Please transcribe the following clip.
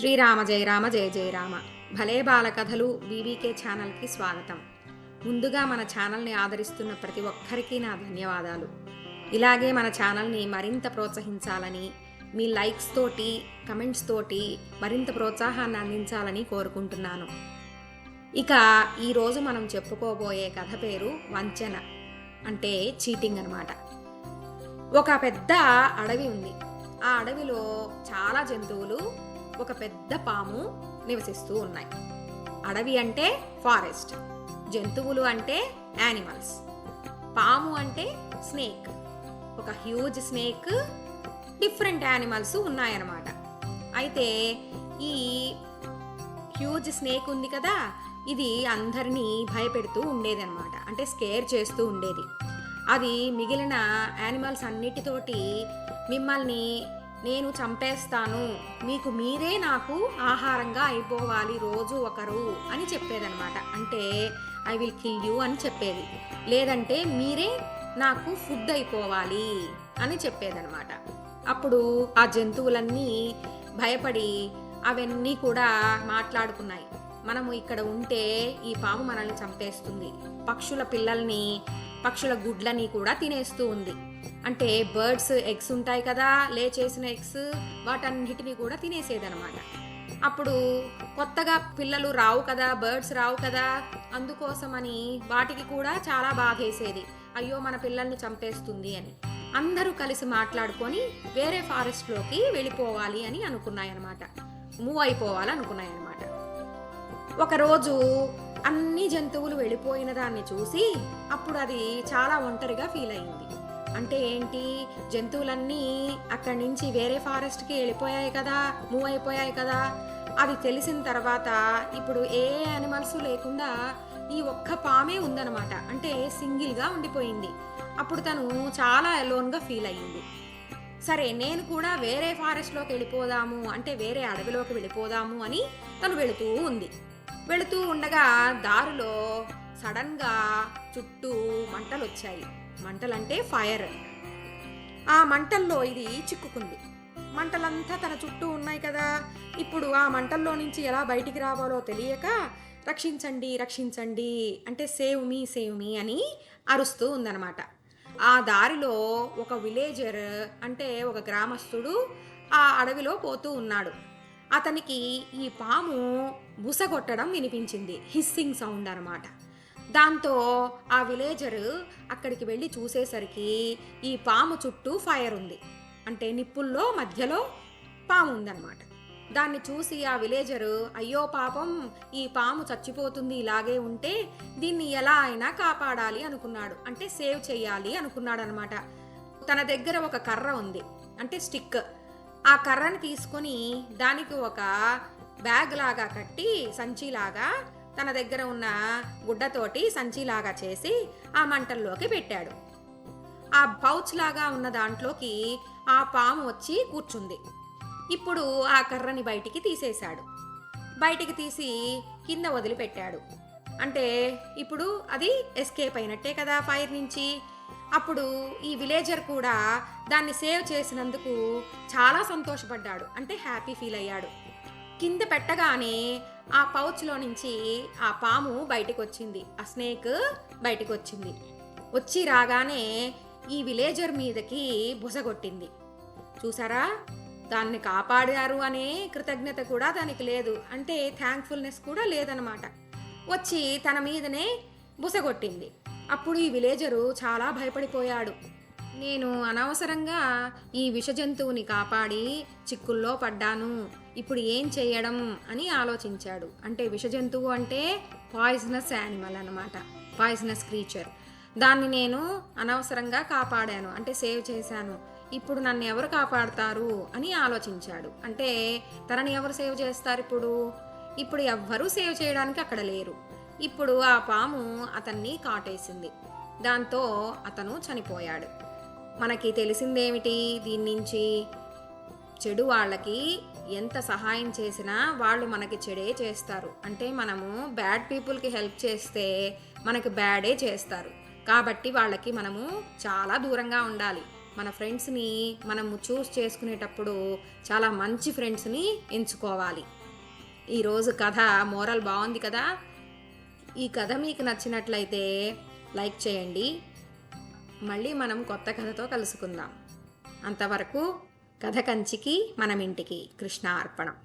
శ్రీరామ జయ రామ జయ జయ రామ. భలే బాలకథలు బీబీకే ఛానల్కి స్వాగతం. ముందుగా మన ఛానల్ని ఆదరిస్తున్న ప్రతి ఒక్కరికి నా ధన్యవాదాలు. ఇలాగే మన ఛానల్ని మరింత ప్రోత్సహించాలని మీ లైక్స్ తోటి కమెంట్స్ తోటి మరింత ప్రోత్సాహాన్ని అందించాలని కోరుకుంటున్నాను. ఇక ఈరోజు మనం చెప్పుకోబోయే కథ పేరు వంచన అంటే చీటింగ్ అనమాట ఒక పెద్ద అడవి ఉంది. ఆ అడవిలో చాలా జంతువులు ఒక పెద్ద పాము నివసిస్తూ ఉన్నాయి. అడవి అంటే ఫారెస్ట్ జంతువులు అంటే యానిమల్స్ పాము అంటే స్నేక్. ఒక హ్యూజ్ స్నేక్ డిఫరెంట్ యానిమల్స్ ఉన్నాయన్నమాట. అయితే ఈ హ్యూజ్ స్నేక్ ఉంది కదా ఇది అందరినీ భయపెడుతూ ఉండేది అనమాట అంటే స్కేర్ చేస్తూ ఉండేది. అది మిగిలిన యానిమల్స్ అన్నిటితోటి మిమ్మల్ని నేను చంపేస్తాను. మీకు మీరే నాకు ఆహారంగా అయిపోవాలి రోజు ఒకరు అని చెప్పేదనమాట అంటే ఐ విల్ కిల్ యూ అని చెప్పేది. లేదంటే మీరే నాకు ఫుడ్ అయిపోవాలి అని చెప్పేదనమాట అప్పుడు ఆ జంతువులన్నీ భయపడి అవన్నీ కూడా మాట్లాడుకున్నాయి. మనము ఇక్కడ ఉంటే ఈ పాము మనల్ని చంపేస్తుంది. పక్షుల పిల్లల్ని పక్షుల గుడ్లని కూడా తినేస్తూ ఉంది. అంటే బర్డ్స్ ఎగ్స్ ఉంటాయి కదా లే చేసిన ఎగ్స్ వాటన్నిటిని కూడా తినేసేదనమాట అప్పుడు కొత్తగా పిల్లలు రావు కదా బర్డ్స్ రావు కదా అందుకోసమని వాటికి కూడా చాలా బాధేసేది. అయ్యో మన పిల్లల్ని చంపేస్తుంది అని. అందరూ కలిసి మాట్లాడుకొని వేరే ఫారెస్ట్లోకి వెళ్ళిపోవాలి అని అనుకున్నాయన్నమాట. మూవ్ అయిపోవాలనుకున్నాయన్నమాట ఒకరోజు అన్ని జంతువులు వెళ్ళిపోయిన దాన్ని చూసి అప్పుడు అది చాలా ఒంటరిగా ఫీల్ అయింది. అంటే ఏంటి? జంతువులన్నీ అక్కడి నుంచి వేరే ఫారెస్ట్కి వెళ్ళిపోయాయి కదా మూవ్ అయిపోయాయి కదా. అది తెలిసిన తర్వాత ఇప్పుడు ఏ యానిమల్స్ లేకుండా ఈ ఒక్క పామే ఉందన్నమాట. అంటే సింగిల్గా ఉండిపోయింది. అప్పుడు తను చాలా అలోన్గా ఫీల్ అయ్యింది. సరే నేను కూడా వేరే ఫారెస్ట్లోకి వెళ్ళిపోదాము అంటే వేరే అడవిలోకి వెళ్ళిపోదాము అని తను వెళుతూ ఉంది. వెళుతూ ఉండగా దారిలో సడన్గా చుట్టూ మంటలు వచ్చాయి మంటలంటే ఫైర్. ఆ మంటల్లో ఇది చిక్కుకుంది. మంటలంతా తన చుట్టూ ఉన్నాయి కదా. ఇప్పుడు ఆ మంటల్లో నుంచి ఎలా బయటికి రావాలో తెలియక రక్షించండి రక్షించండి అంటే సేవ్ మీ సేవ్ మీ అని అరుస్తూ ఉందన్నమాట. ఆ దారిలో ఒక విలేజర్ అంటే ఒక గ్రామస్తుడు ఆ అడవిలో పోతూ ఉన్నాడు. అతనికి ఈ పాము బుసగొట్టడం వినిపించింది. హిస్సింగ్ సౌండ్ అనమాట దాంతో ఆ విలేజరు అక్కడికి వెళ్ళి చూసేసరికి ఈ పాము చుట్టూ ఫైర్ ఉంది. అంటే నిప్పుల్లో మధ్యలో పాము ఉందన్నమాట. దాన్ని చూసి ఆ విలేజరు అయ్యో పాపం ఈ పాము చచ్చిపోతుంది ఇలాగే ఉంటే దీన్ని ఎలా అయినా కాపాడాలి అనుకున్నాడు. అంటే సేవ్ చేయాలి అనుకున్నాడు అనమాట తన దగ్గర ఒక కర్ర ఉంది. అంటే స్టిక్. ఆ కర్రని తీసుకొని దానికి ఒక బ్యాగ్ లాగా కట్టి సంచిలాగా తన దగ్గర ఉన్న గుడ్డతోటి సంచిలాగా చేసి ఆ మంటల్లోకి పెట్టాడు. ఆ పౌచ్ లాగా ఉన్న దాంట్లోకి ఆ పాము వచ్చి కూర్చుంది. ఇప్పుడు ఆ కర్రని బయటికి తీసేశాడు. బయటికి తీసి కింద వదిలిపెట్టాడు. అంటే ఇప్పుడు అది ఎస్కేప్ అయినట్టే కదా ఫైర్ నుంచి. అప్పుడు ఈ విలేజర్ కూడా దాన్ని సేవ్ చేసినందుకు చాలా సంతోషపడ్డాడు. అంటే హ్యాపీ ఫీల్ అయ్యాడు. కింద పెట్టగానే ఆ పౌచ్లో నుంచి ఆ పాము బయటకు వచ్చింది ఆ స్నేక్ బయటకు వచ్చింది వచ్చి రాగానే ఈ విలేజర్ మీదకి బుసగొట్టింది. చూసారా? దాన్ని కాపాడారు అనే కృతజ్ఞత కూడా దానికి లేదు. అంటే థ్యాంక్ఫుల్నెస్ కూడా లేదనమాట వచ్చి తన మీదనే బుసగొట్టింది. అప్పుడు ఈ విలేజరు చాలా భయపడిపోయాడు. నేను అనవసరంగా ఈ విష జంతువుని కాపాడి చిక్కుల్లో పడ్డాను. ఇప్పుడు ఏం చేయడం అని ఆలోచించాడు. అంటే విష జంతువు అంటే పాయిజనస్ యానిమల్ అన్నమాట. పాయిజనస్ క్రీచర్ దాన్ని నేను అనవసరంగా కాపాడాను. అంటే సేవ్ చేశాను. ఇప్పుడు నన్ను ఎవరు కాపాడతారు అని ఆలోచించాడు. అంటే తనని ఎవరు సేవ్ చేస్తారు ఇప్పుడు? ఇప్పుడు ఎవ్వరూ సేవ్ చేయడానికి అక్కడ లేరు. ఇప్పుడు ఆ పాము అతన్ని కాటేసింది. దాంతో అతను చనిపోయాడు. మనకి తెలిసిందేమిటి? దీని నుంచి చెడు వాళ్ళకి ఎంత సహాయం చేసినా వాళ్ళు మనకి చెడే చేస్తారు. అంటే మనము బ్యాడ్ పీపుల్కి హెల్ప్ చేస్తే మనకి బ్యాడే చేస్తారు. కాబట్టి వాళ్ళకి మనము చాలా దూరంగా ఉండాలి. మన ఫ్రెండ్స్ని మనము చూస్ చేసుకునేటప్పుడు చాలా మంచి ఫ్రెండ్స్ని ఎంచుకోవాలి. ఈరోజు కథ మోరల్ బాగుంది కదా? ఈ కథ మీకు నచ్చినట్లయితే లైక్ చేయండి. మళ్ళీ మనం కొత్త కథతో కలుసుకుందాం. అంతవరకు కథ కంచికి మనమింటికి కృష్ణ అర్పణం